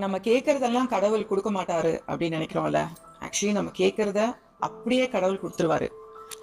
நம்ம கேட்கறதெல்லாம் கடவுள் கொடுக்க மாட்டாரு அப்படின்னு நினைக்கிறோம்ல. ஆக்சுவலி நம்ம கேட்கறத அப்படியே கடவுள் கொடுத்துருவாரு.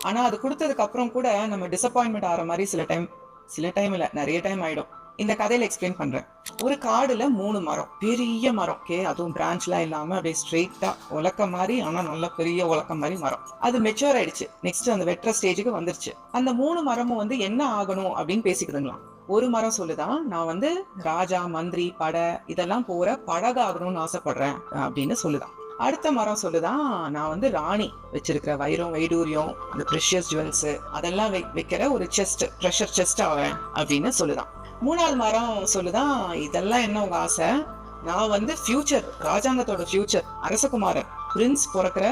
ஆனா அது கொடுத்ததுக்கு அப்புறம் கூட நம்ம டிசப்பாயின்மெண்ட் ஆகிற மாதிரி சில டைம் சில டைம் இல்ல நிறைய டைம் ஆயிடும். இந்த கதையில எக்ஸ்பிளைன் பண்றேன். ஒரு காடுல மூணு மரம் பெரிய மரம். ஓகே அதுவும் பிரான்ச்லாம் இல்லாம அப்படியே ஸ்ட்ரெயிட்டா உலக்க மாதிரி ஆனா நல்ல பெரிய உலக்க மாதிரி மரம். அது மெச்சூர் ஆயிடுச்சு. நெக்ஸ்ட் அந்த வெட்டுற ஸ்டேஜுக்கு வந்துருச்சு. அந்த மூணு மரமும் வந்து என்ன ஆகணும் அப்படின்னு பேசிக்குதுங்களாம். ஒரு மரம் சொல்லுதான் நான் வந்து ராஜா மந்திரி படை இதெல்லாம் போற படகாகணும்னு ஆசைப்படுறேன் அப்படின்னு சொல்லுதான் அடுத்த மரம் சொல்லுதான் நான் வந்து ராணி வச்சிருக்கிற வைரம் வைடூரியம் அந்த ப்ரெஷியஸ் ஜுவல்ஸ் அதெல்லாம் வை- வைக்கிற ஒரு செஸ்ட் ப்ரெஷர் செஸ்ட் ஆவேன் அப்படின்னு சொல்லுதான் மூணாவது மரம் சொல்லுதான் இதெல்லாம் என்ன உங்க ஆசை? நான் வந்து ஃபியூச்சர் ராஜாங்கத்தோட ஃபியூச்சர் அரசகுமாரன் பிரின்ஸ் பிறக்கிற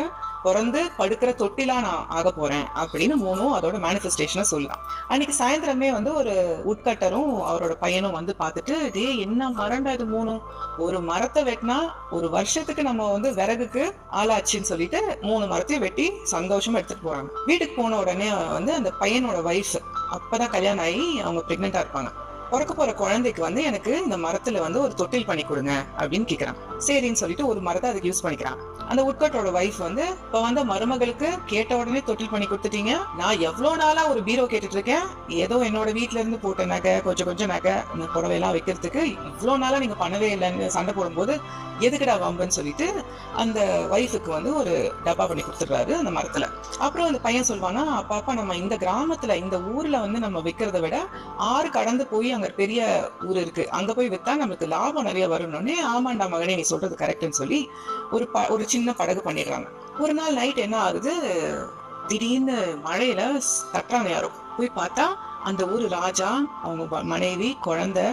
பிறந்து படுக்கிற தொட்டிலா நான் ஆக போறேன் அப்படின்னு மூணும் அதோட மேனிஃபெஸ்டேஷனை சொல்லலாம். அன்னைக்கு சாயந்தரமே வந்து ஒரு உட்கட்டரும் அவரோட பையனும் வந்து பார்த்துட்டு டே என்ன மரண்டா இது மூணும் ஒரு மரத்தை வெட்டினா ஒரு வருஷத்துக்கு நம்ம வந்து விறகுக்கு ஆளாச்சுன்னு சொல்லிட்டு மூணு மரத்தையும் வெட்டி சந்தோஷமா எடுத்துட்டு போறாங்க. வீட்டுக்கு போன உடனே வந்து அந்த பையனோட வயசு அப்பதான் கல்யாணம் ஆகி அவங்க பிரெக்னெண்டா இருப்பாங்க. பிறக்க போற குழந்தைக்கு வந்து எனக்கு இந்த மரத்துல வந்து ஒரு தொட்டில் பண்ணி கொடுங்க அப்படின்னு கேக்குறான். சரின்னு சொல்லிட்டு ஒரு மரத்தை அதுக்கு யூஸ் பண்ணிக்கிறான். அந்த உட்கட்டோட வைஃப் வந்து இப்ப வந்த மருமகளுக்கு கேட்ட உடனே தொட்டில் பண்ணி கொடுத்துட்டீங்க. நான் எவ்வளவு நாளா ஒரு பீரோ கேட்டுட்டு இருக்கேன். ஏதோ என்னோட வீட்ல இருந்து போட்ட நகை கொஞ்சம் கொஞ்சம் நகை இந்த புடவை எல்லாம் வைக்கிறதுக்கு இவ்வளவு நாளா நீங்க பண்ணவே இல்லைன்னு சண்டை போடும்போது எதுக்குடா வம்புன்னு சொல்லிட்டு அந்த ஒய்ஃபுக்கு வந்து ஒரு டப்பா பண்ணி கொடுத்துடுறாரு அந்த மரத்துல. அப்புறம் அந்த பையன் சொல்வானா அப்பா அப்பா நம்ம இந்த கிராமத்துல இந்த ஊர்ல வந்து நம்ம விற்கிறத விட ஆறு கடந்து போய் அங்க பெரிய ஊர் இருக்கு. அங்க போய் வித்தா நமக்கு லாபம் நிறைய வரணும்னே ஆமாண்டா மகனே நீ சொல்றது கரெக்ட்னு சொல்லி ஒரு ப ஒரு சின்ன படகு பண்ணிடுறாங்க. ஒரு நாள் நைட் என்ன ஆகுது? திடீர்னு மழையில ஸ்- தட்டுறாங்க போய் பார்த்தா அந்த ஊர் ராஜா அவங்க மனைவி குழந்தை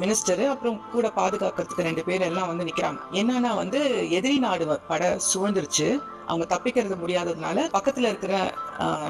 மினிஸ்டரு அப்புறம் கூட பாதுகாக்கிறதுக்கு ரெண்டு பேர் எல்லாம் வந்து நிக்கிறாங்க. என்னன்னா வந்து எதிரி நாடு வ- படை சூழ்ந்துருச்சு. அவங்க தப்பிக்கிறது முடியாததுனால பக்கத்துல இருக்கிற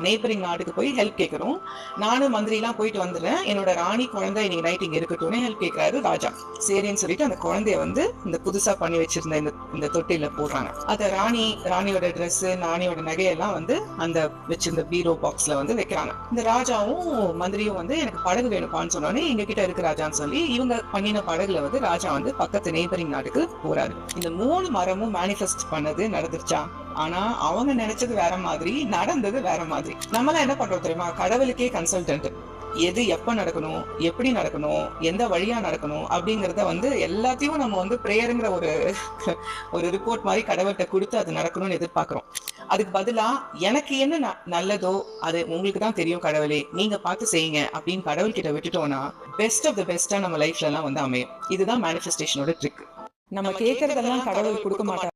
நெய்பரிங் நாட்டுக்கு போய் ஹெல்ப் கேட்குறோம் நானும் மந்திரிலாம் போயிட்டு வந்துடுறேன். என்னோட ராணி குழந்தை இன்னைக்கு நைட் இருக்கட்டும்னு ஹெல்ப் கேட்குறாரு ராஜா. சரின்னு சொல்லிட்டு அந்த குழந்தைய வந்து இந்த புதுசாக பண்ணி வச்சிருந்த இந்த இந்த தொட்டில போடுறாங்க. அதை ராணி ராணியோட ட்ரெஸ்ஸு ராணியோட நகையெல்லாம் வந்து அந்த வச்சிருந்த பீரோ பாக்ஸ்ல வந்து வைக்கிறாங்க. இந்த ராஜாவும் மந்திரியும் வந்து எனக்கு படகு வேணுப்பான்னு சொன்னோடனே எங்க கிட்ட இருக்கு ராஜான்னு சொல்லி இவங்க பண்ணின படகுல வந்து ராஜா வந்து பக்கத்து நெய்பரிங் நாட்டுக்கு போறாரு. இந்த மூணு மரமும் மேனிஃபெஸ்ட் பண்ணது நடந்துருச்சா? ஆனா அவங்க நினைச்சது வேற மாதிரி நடந்தது வேற மாதிரி. நம்மளாம் என்ன பண்றோம் தெரியுமா? கடவுளுக்கே கன்சல்டன்ட் எது எப்ப நடக்கணும்? எப்படி நடக்கணும்? எந்த வழியா நடக்கணும்? அப்படிங்கறத வந்து எல்லாத்தையும் நம்ம வந்து பிரேயருங்கிற ஒரு ஒரு ரிப்போர்ட் மாதிரி கடவுள்கிட்ட கொடுத்து அது நடக்கணும்னு எதிர்பார்க்கிறோம். அதுக்கு பதிலா எனக்கு என்ன நல்லதோ அது உங்களுக்கு தான் தெரியும் கடவுளே. நீங்க பார்த்து செய்யுங்க அப்படின்னு கடவுள் கிட்ட விட்டுட்டோம்னா பெஸ்ட் ஆஃப் த பெஸ்டா நம்ம லைஃப்ல எல்லாம் வந்து அமையும். இதுதான் மேனிஃபெஸ்டேஷனோட ட்ரிக் நம்ம கேட்கறதெல்லாம் கடவுள் கொடுக்க மாட்டாரு?